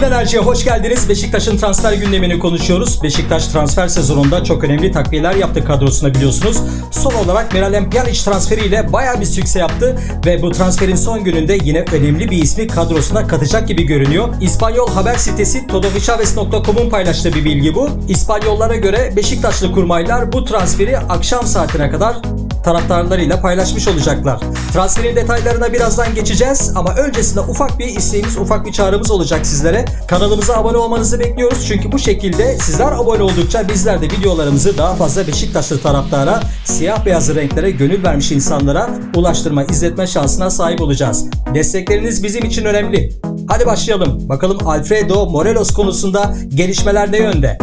Full Enerji'ye hoş geldiniz. Beşiktaş'ın transfer gündemini konuşuyoruz. Beşiktaş transfer sezonunda çok önemli takviyeler yaptı kadrosuna biliyorsunuz. Son olarak Miralem Pjanic transferiyle bayağı bir sükse yaptı ve bu transferin son gününde yine önemli bir ismi kadrosuna katacak gibi görünüyor. İspanyol haber sitesi todovichaves.com'un paylaştığı bir bilgi bu. İspanyollara göre Beşiktaşlı kurmaylar bu transferi akşam saatine kadar taraftarlarıyla paylaşmış olacaklar. Transferin detaylarına birazdan geçeceğiz ama öncesinde ufak bir isteğimiz, ufak bir çağrımız olacak sizlere. Kanalımıza abone olmanızı bekliyoruz çünkü bu şekilde sizler abone oldukça bizler de videolarımızı daha fazla Beşiktaşlı taraftara, siyah beyaz renklere gönül vermiş insanlara ulaştırma, izletme şansına sahip olacağız. Destekleriniz bizim için önemli. Hadi başlayalım. Bakalım Alfredo Morelos konusunda gelişmeler ne yönde?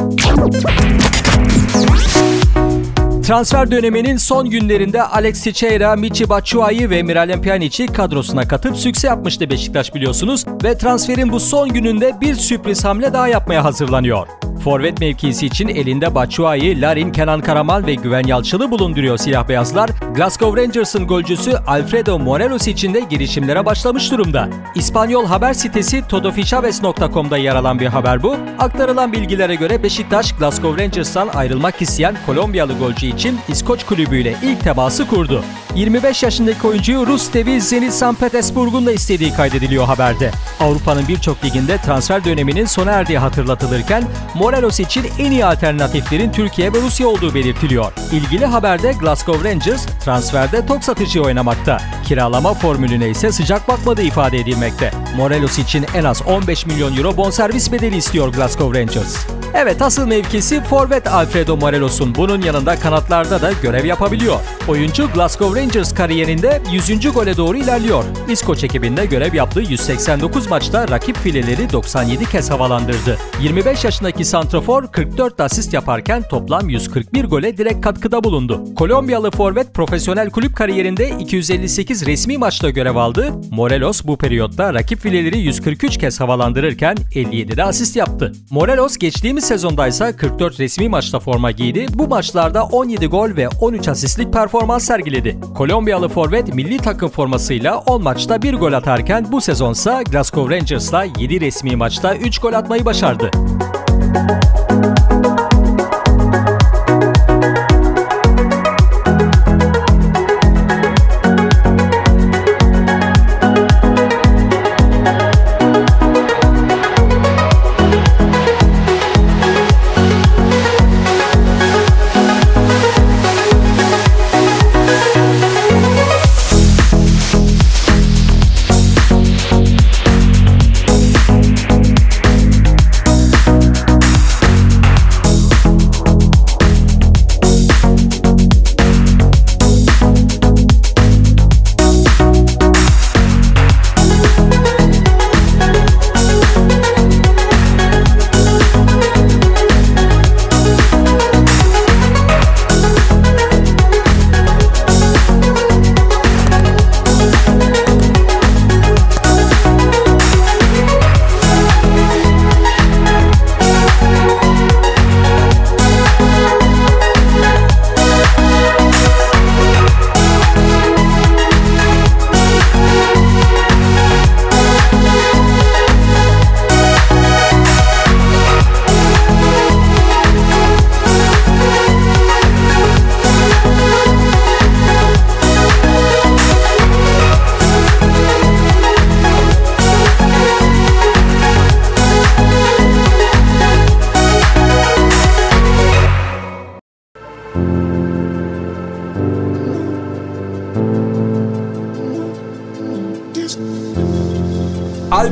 Transfer döneminin son günlerinde Alex Teixeira, Michi Batshuayi ve Miralem Pjanic'i kadrosuna katıp sükse yapmıştı Beşiktaş biliyorsunuz ve transferin bu son gününde bir sürpriz hamle daha yapmaya hazırlanıyor. Forvet mevkisi için elinde Batshuayi, Larin, Kenan Karaman ve Güven Yalçın'ı bulunduruyor siyah beyazlar. Glasgow Rangers'ın golcüsü Alfredo Morelos için de girişimlere başlamış durumda. İspanyol haber sitesi todofichaves.com'da yer alan bir haber bu. Aktarılan bilgilere göre Beşiktaş, Glasgow Rangers'tan ayrılmak isteyen Kolombiyalı golcü için İskoç kulübüyle ilk teması kurdu. 25 yaşındaki oyuncuyu Rus devi Zenit St. Petersburg'un da istediği kaydediliyor haberde. Avrupa'nın birçok liginde transfer döneminin sona erdiği hatırlatılırken Morelos için en iyi alternatiflerin Türkiye ve Rusya olduğu belirtiliyor. İlgili haberde Glasgow Rangers transferde tok satıcı oynamakta. Kiralama formülüne ise sıcak bakmadığı ifade edilmekte. Morelos için en az 15 milyon euro bonservis bedeli istiyor Glasgow Rangers. Evet asıl mevkisi forvet Alfredo Morelos'un bunun yanında kanatlarda da görev yapabiliyor. Oyuncu Glasgow Rangers kariyerinde 100. gole doğru ilerliyor. İskoç ekibinde görev yaptığı 189 maçta rakip fileleri 97 kez havalandırdı. 25 yaşındaki santrafor 44 asist yaparken toplam 141 gole direkt katkıda bulundu. Kolombiyalı forvet profesyonel kulüp kariyerinde 258 resmi maçta görev aldı. Morelos bu periyotta rakip fileleri 143 kez havalandırırken 57'de asist yaptı. Morelos geçtiğimiz sezonda ise 44 resmi maçta forma giydi. Bu maçlarda 17 gol ve 13 asistlik performans sergiledi. Kolombiyalı forvet milli takım formasıyla 10 maçta 1 gol atarken bu sezonsa Glasgow Rangers'la 7 resmi maçta 3 gol atmayı başardı.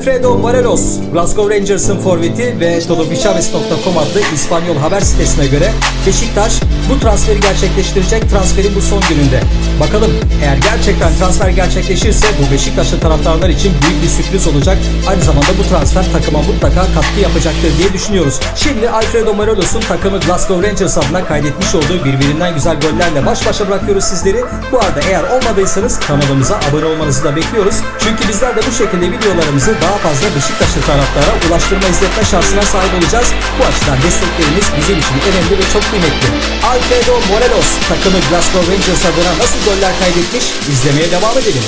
Alfredo Morelos, Glasgow Rangers'ın forveti ve todofichaves.com adlı İspanyol haber sitesine göre Beşiktaş bu transferi gerçekleştirecek transferin bu son gününde. Bakalım eğer gerçekten transfer gerçekleşirse bu Beşiktaşlı taraftarlar için büyük bir sürpriz olacak. Aynı zamanda bu transfer takıma mutlaka katkı yapacaktır diye düşünüyoruz. Şimdi Alfredo Morelos'un takımı Glasgow Rangers adına kaydetmiş olduğu birbirinden güzel gollerle baş başa bırakıyoruz sizleri. Bu arada eğer olmadıysanız kanalımıza abone olmanızı da bekliyoruz. Çünkü bizler de bu şekilde videolarımızı daha fazla Beşiktaşlı taraftara ulaştırma izletme şansına sahip olacağız. Bu açıdan destekleriniz bizim için önemli ve çok kıymetli. Alfredo Morelos takımı Glasgow Rangers adına nasıl goller kaydetmiş izlemeye devam edelim.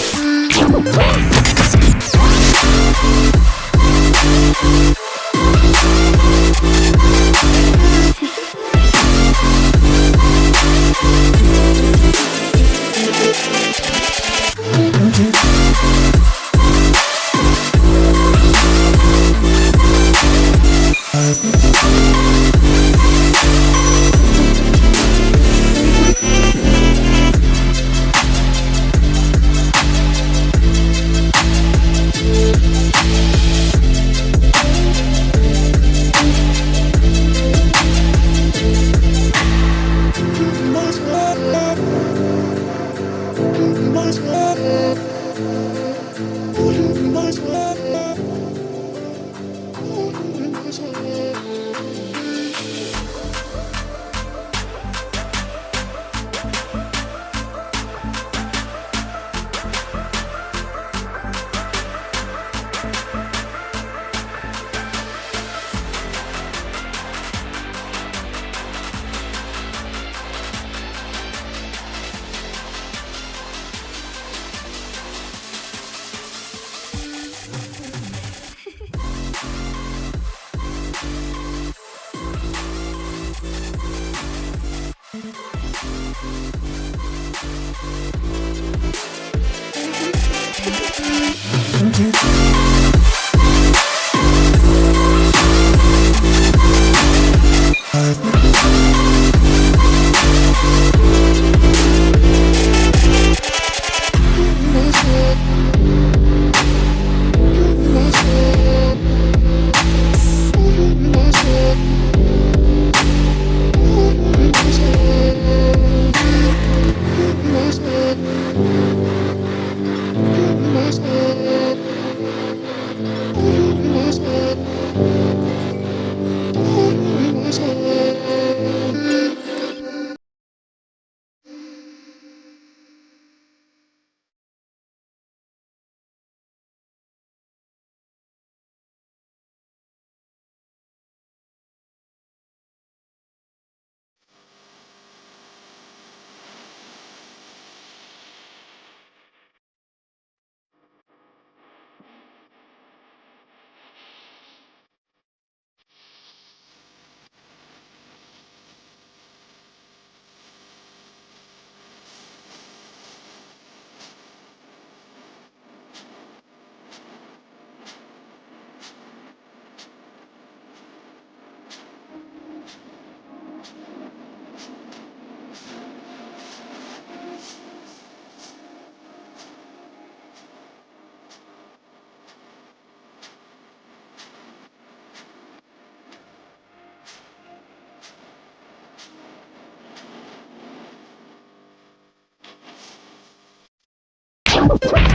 Oh, crap!